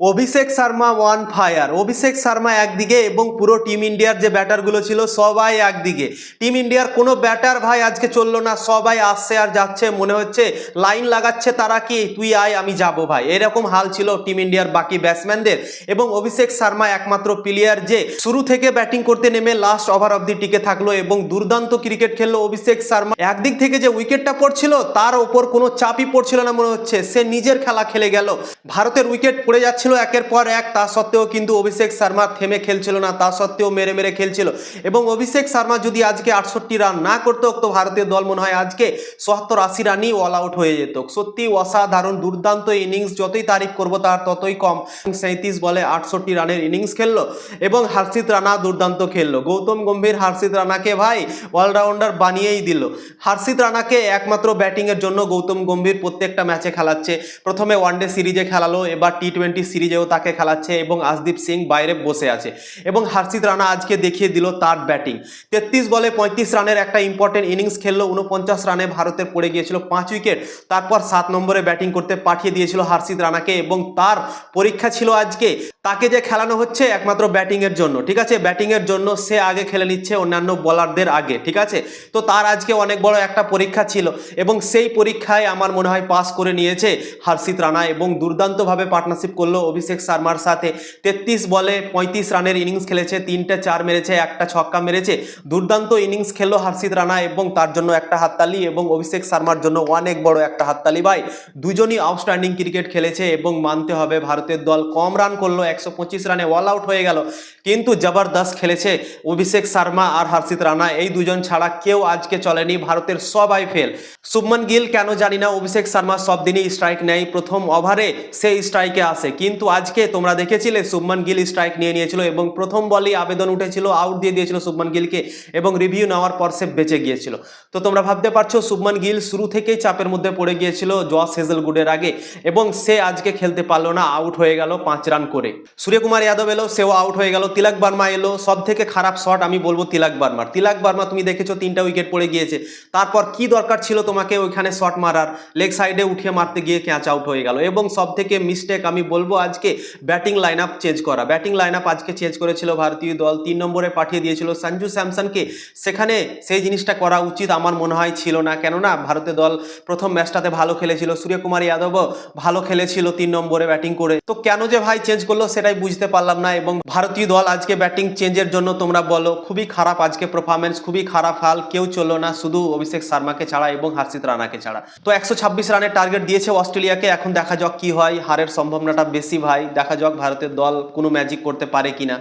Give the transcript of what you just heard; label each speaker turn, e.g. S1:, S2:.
S1: Abhishek Sharma on fire. অভিষেক শর্মা একদিকে এবং পুরো টিম ইন্ডিয়ার যে ব্যাটারগুলো ছিল সবাই একদিকে। টিম ইন্ডিয়ার কোনো ব্যাটার ভাই আজকে চলল না, সবাই আসছে আর যাচ্ছে, মনে হচ্ছে লাইন লাগাচ্ছে তারা কি? তুই আয়, আমি যাব ভাই। এরকম হাল ছিল টিম ইন্ডিয়ার বাকি ব্যাটসম্যানদের এবং অভিষেক শর্মা একমাত্র প্লেয়ার যে শুরু থেকে ব্যাটিং করতে নেমে লাস্ট ওভার অব্দি টিকে থাকল এবং দুর্দান্ত ক্রিকেট খেললো অভিষেক শর্মা। একদিক থেকে যে উইকেটটা পড়ছিল, তার ওপর কোনো চাপই পড়ছিল না মনে হচ্ছে। সে নিজের খেলা খেলে গেল। ভারতের উইকেট পড়ে যাচ্ছিল একের পর এক, তা সত্ত্বেও কিন্তু অভিষেক শর্মা থেমে খেলছিল না, তা সত্ত্বেও মেরে মেরে খেলছিল। এবং অভিষেক শর্মা যদি আজকে আটষট্টি রান না করতো তো ভারতীয় দল মনে হয় আজকে সত্তর আশি রানই অল আউট হয়ে যেত। সত্যি অসাধারণ, দুর্দান্ত ইনিংস যতই তারিফ করব তার ততই কম। সাঁত্রিশ বলে আটষট্টি রানের ইনিংস খেললো এবং হার্ষিত রানা দুর্দান্ত খেললো। গৌতম গম্ভীর হার্ষিত রানাকে ভাই অলরাউন্ডার বানিয়েই দিল। হার্ষিত রানাকে একমাত্র ব্যাটিংয়ের জন্য গৌতম গম্ভীর প্রত্যেকটা ম্যাচে খেলাচ্ছে। প্রথমে ওয়ানডে সিরিজে খেলালো, এবার টি টোয়েন্টি সিরিজেও তাকে খেলাচ্ছে এবং আশদীপ সিং বাইরে বসে আছে। এবং হার্ষিত রানা আজকে দেখিয়ে দিল তার ব্যাটিং। তেত্রিশ বলে পঁয়ত্রিশ রানের একটা ইম্পর্টেন্ট ইনিংস খেললো, উনপঞ্চাশ রানে ভারতের পড়ে গিয়েছিল পাঁচ উইকেট। তারপর সাত নম্বরে ব্যাটিং করতে পাঠিয়ে দিয়েছিল হার্ষিত রানাকে এবং তার পরীক্ষা ছিল আজকে। তাকে যে খেলানো হচ্ছে একমাত্র ব্যাটিংয়ের জন্য, ঠিক আছে? ব্যাটিংয়ের জন্য সে আগে খেলে নিচ্ছে অন্যান্য বলারদের আগে, ঠিক আছে? তো তার আজকে অনেক বড় একটা পরীক্ষা ছিল এবং সেই পরীক্ষায় আমার মনে হয় পাস করে নিয়েছে হার্ষিত রানা এবং দুর্দান্তভাবে পার্টনারশিপ করল অভিষেক শর্মার সাথে তেত্রিশ বলে পঁয়ত্রিশ রানের ইনিংস খেলেছে, তিনটে চার মেরেছে, একটা ছক্কা মেরেছে। দুর্দান্ত ইনিংস খেললো হার্ষিত রানা এবং তার জন্য একটা হাততালি এবং অভিষেক শর্মার জন্য অনেক বড় একটা হাততালি। ভাই, দুজনই আউটস্ট্যান্ডিং ক্রিকেট খেলেছে এবং মানতে হবে, ভারতের দল কম রান করল, একশো পঁচিশ রানে অল আউট হয়ে গেল। কিন্তু জবরদস্ত খেলেছে অভিষেক শর্মা আর হর্ষিত রানা। এই দুজন ছাড়া কেউ আজকে চলেনি ভারতের সবাই ফেল। শুভমন গিল কেন জানি না, অভিষেক শর্মা সব দিনই স্ট্রাইক নেয়, প্রথম ওভারে সে স্ট্রাইকে আসে। কিন্তু আজকে তোমরা দেখেছিলে শুভমন গিল স্ট্রাইক নিয়ে নিয়েছিল এবং প্রথম বলেই আবেদন উঠেছিল আউট দিয়ে দিয়েছিল শুভমন গিলকে এবং রিভিউ নেওয়ার পর সে বেঁচে গিয়েছিল। তো তোমরা ভাবতে পারছ, শুভমন গিল শুরু থেকেই চাপের মধ্যে পড়ে গিয়েছিল জস হেজেলগুডের আগে এবং সে আজকে খেলতে পারল না আউট হয়ে গেল পাঁচ রান করে। সূর্যকুমার যাদব এলো, সেও আউট হয়ে গেল তিলক বার্মা এলো সব থেকে খারাপ শট আমি বলব তিলাক বার্মার। তিলাক বার্মা তুমি দেখেছ তিনটা উইকেট পড়ে গিয়েছে। তারপর কি দরকার ছিল তোমাকে ওইখানে শট মারার? লেগ সাইডে উঠিয়ে মারতে গিয়ে ক্যাচ আউট হয়ে গেল। এবং সব থেকে মিস্টেক আমি বলব আজকে ব্যাটিং লাইন আপ চেঞ্জ করা। ব্যাটিং লাইন আপ আজকে চেঞ্জ করেছিল ভারতীয় দল, তিন নম্বরে পাঠিয়ে দিয়েছিল সঞ্জু স্যামসনকে। সেখানে সেই জিনিসটা করা উচিত আমার মনে হয় ছিল না। কেননা ভারতীয় দল প্রথম ম্যাচটাতে ভালো খেলেছিল, সূর্যকুমার যাদবও ভালো খেলেছিল তিন নম্বরে ব্যাটিং করে। তো কেন যে ভাই চেঞ্জ করল সেটাই বুঝতে পারলাম না এবং ভারতীয় দল আজকে ব্যাটিং চেঞ্জের জন্য তোমরা বলো। খুবই খারাপ আজকে পারফরমেন্স খুবই খারাপ হাল, কেউ চলল না, শুধু অভিষেক শর্মাকে ছাড়া এবং হার্ষিত রানাকে ছাড়া। তো একশো ছাব্বিশ রানের টার্গেট দিয়েছে অস্ট্রেলিয়াকে, এখন দেখা যাক কি হয়, হারের সম্ভাবনাটা বেশি ভাই। দেখা যাক ভারতের দল কোনো ম্যাজিক করতে পারে কিনা।